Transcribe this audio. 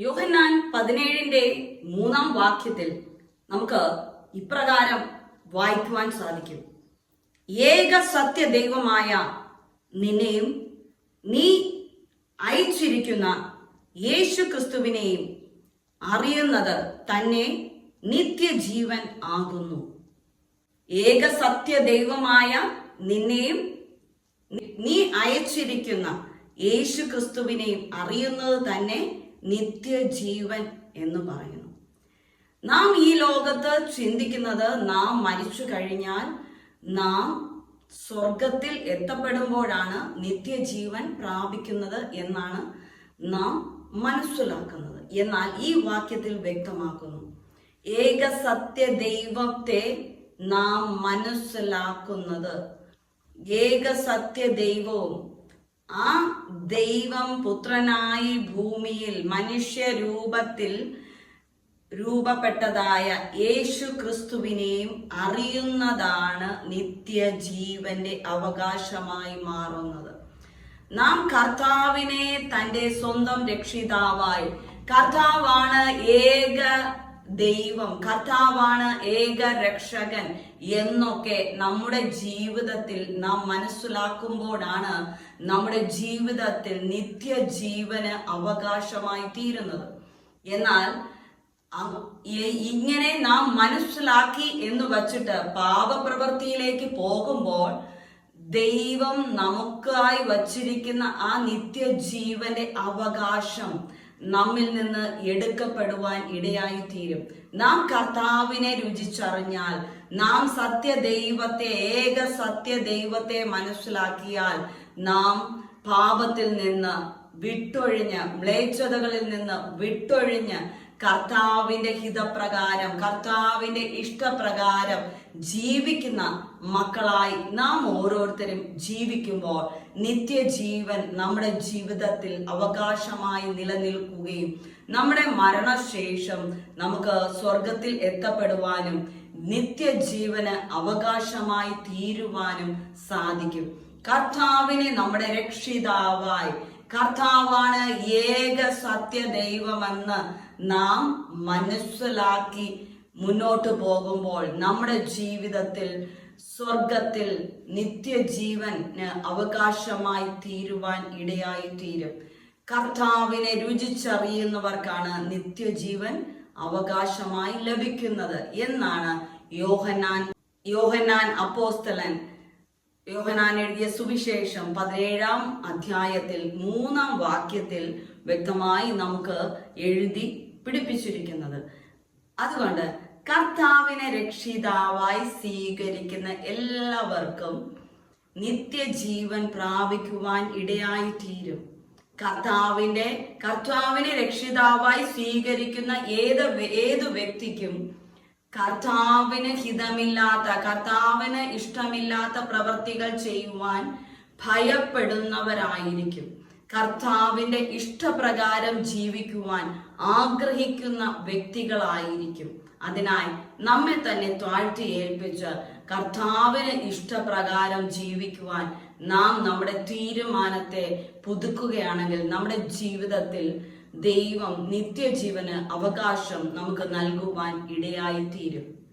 യോഹന്നാൻ പതിനേഴിന്റെ മൂന്നാം വാക്യത്തിൽ നമുക്ക് ഇപ്രകാരം വായിക്കുവാൻ സാധിക്കും. ഏക സത്യ ദൈവമായ നിന്നെയും നീ അയച്ചിരിക്കുന്ന യേശു ക്രിസ്തുവിനെയും അറിയുന്നത് തന്നെ നിത്യജീവൻ ആകുന്നു. ഏക സത്യ ദൈവമായ നിന്നെയും നീ അയച്ചിരിക്കുന്ന യേശു ക്രിസ്തുവിനെയും അറിയുന്നത് തന്നെ നിത്യജീവൻ എന്ന് പറയുന്നു. നാം ഈ ലോകത്ത് ചിന്തിക്കുന്നത് നാം മരിച്ചു കഴിഞ്ഞാൽ നാം സ്വർഗത്തിൽ എത്തപ്പെടുമ്പോഴാണ് നിത്യജീവൻ പ്രാപിക്കുന്നത് എന്നാണ് നാം മനസ്സിലാക്കുന്നത്. എന്നാൽ ഈ വാക്യത്തിൽ വ്യക്തമാക്കുന്നു. ഏക സത്യ ദൈവത്തെ നാം മനസ്സിലാക്കുന്നത്. ഏക സത്യ ദൈവവും ആ ദൈവം പുത്രനായി ഭൂമിയിൽ മനുഷ്യരൂപത്തിൽ രൂപപ്പെട്ടതായ യേശു ക്രിസ്തുവിനെയും അറിയുന്നതാണ് നിത്യജീവന്റെ അവകാശമായി മാറുന്നത്. നാം കർത്താവിനെ തന്റെ സ്വന്തം രക്ഷിതാവായി കർത്താവാണ് ഏക ദൈവം കർത്താവാണ് ഏക രക്ഷകൻ എന്നൊക്കെ നമ്മുടെ ജീവിതത്തിൽ നാം മനസ്സിലാക്കുമ്പോഴാണ് നമ്മുടെ ജീവിതത്തിൽ നിത്യജീവന് അവകാശമായി തീരുന്നത്. എന്നാൽ ഇങ്ങനെ നാം മനസ്സിലാക്കി എന്ന് വച്ചിട്ട് പാപപ്രവൃത്തിയിലേക്ക് പോകുമ്പോൾ ദൈവം നമുക്കായി വച്ചിരിക്കുന്ന ആ നിത്യജീവന്റെ അവകാശം നമ്മിൽ നിന്ന് എടുക്കപ്പെടുവാൻ ഇടയായി തീരും നാം കർത്താവിനെ രുചിച്ചറിഞ്ഞാൽ നാം സത്യദൈവത്തെ ഏക സത്യദൈവത്തെ മനസ്സിലാക്കിയാൽ നാം പാപത്തിൽ നിന്ന് വിട്ടൊഴിഞ്ഞ് മ്ലേച്ഛതകളിൽ നിന്ന് വിട്ടൊഴിഞ്ഞ് കർത്താവിന്റെ ഹിതപ്രകാരം കർത്താവിന്റെ ഇഷ്ടപ്രകാരം ജീവിക്കുന്ന മക്കളായി നാം ഓരോരുത്തരും ജീവിക്കുമ്പോൾ നിത്യജീവൻ നമ്മുടെ ജീവിതത്തിൽ അവകാശമായി നിലനിൽക്കുകയും നമ്മുടെ മരണശേഷം നമുക്ക് സ്വർഗത്തിൽ എത്തപ്പെടുവാനും നിത്യജീവന് അവകാശമായി തീരുവാനും സാധിക്കും. കർത്താവിനെ നമ്മുടെ രക്ഷിതാവായി കർത്താവാണ് ഏക സത്യ ദൈവമെന്ന് നാം മനസ്സിലാക്കി മുന്നോട്ട് പോകുമ്പോൾ നമ്മുടെ ജീവിതത്തിൽ സ്വർഗത്തിൽ നിത്യജീവന് അവകാശമായി തീരുവാൻ ഇടയായി തീരും കർത്താവിനെ രുചിച്ചറിയുന്നവർക്കാണ് നിത്യജീവൻ അവകാശമായി ലഭിക്കുന്നത് എന്നാണ് യോഹനാൻ യോഹനാൻ അപ്പോസ്തലൻ യോഹനാൻ എഴുതിയ സുവിശേഷം പതിനേഴാം അധ്യായത്തിൽ മൂന്നാം വാക്യത്തിൽ വ്യക്തമായി നമുക്ക് എഴുതി പിടിപ്പിച്ചിരിക്കുന്നത്. അതുകൊണ്ട് കർത്താവിനെ രക്ഷിതാവായി സ്വീകരിക്കുന്ന എല്ലാവർക്കും നിത്യജീവൻ പ്രാപിക്കുവാൻ ഇടയായി തീരും കർത്താവിന്റെ കർത്താവിനെ രക്ഷിതാവായി സ്വീകരിക്കുന്ന ഏത് ഏത് വ്യക്തിക്കും കർത്താവിന് ഹിതമില്ലാത്ത കർത്താവിന് ഇഷ്ടമില്ലാത്ത പ്രവർത്തികൾ ചെയ്യുവാൻ ഭയപ്പെടുന്നവരായിരിക്കും. കർത്താവിന്റെ ഇഷ്ടപ്രകാരം ജീവിക്കുവാൻ ആഗ്രഹിക്കുന്ന വ്യക്തികളായിരിക്കും. അതിനായി നമ്മെ തന്നെ താഴ്ത്തി ഏൽപ്പിച്ച് കർത്താവിന് ഇഷ്ടപ്രകാരം ജീവിക്കുവാൻ നാം നമ്മുടെ തീരുമാനത്തെ പുതുക്കുകയാണെങ്കിൽ നമ്മുടെ ജീവിതത്തിൽ ദൈവം നിത്യജീവന് അവകാശം നമുക്ക് നൽകുവാൻ ഇടയായി തീരും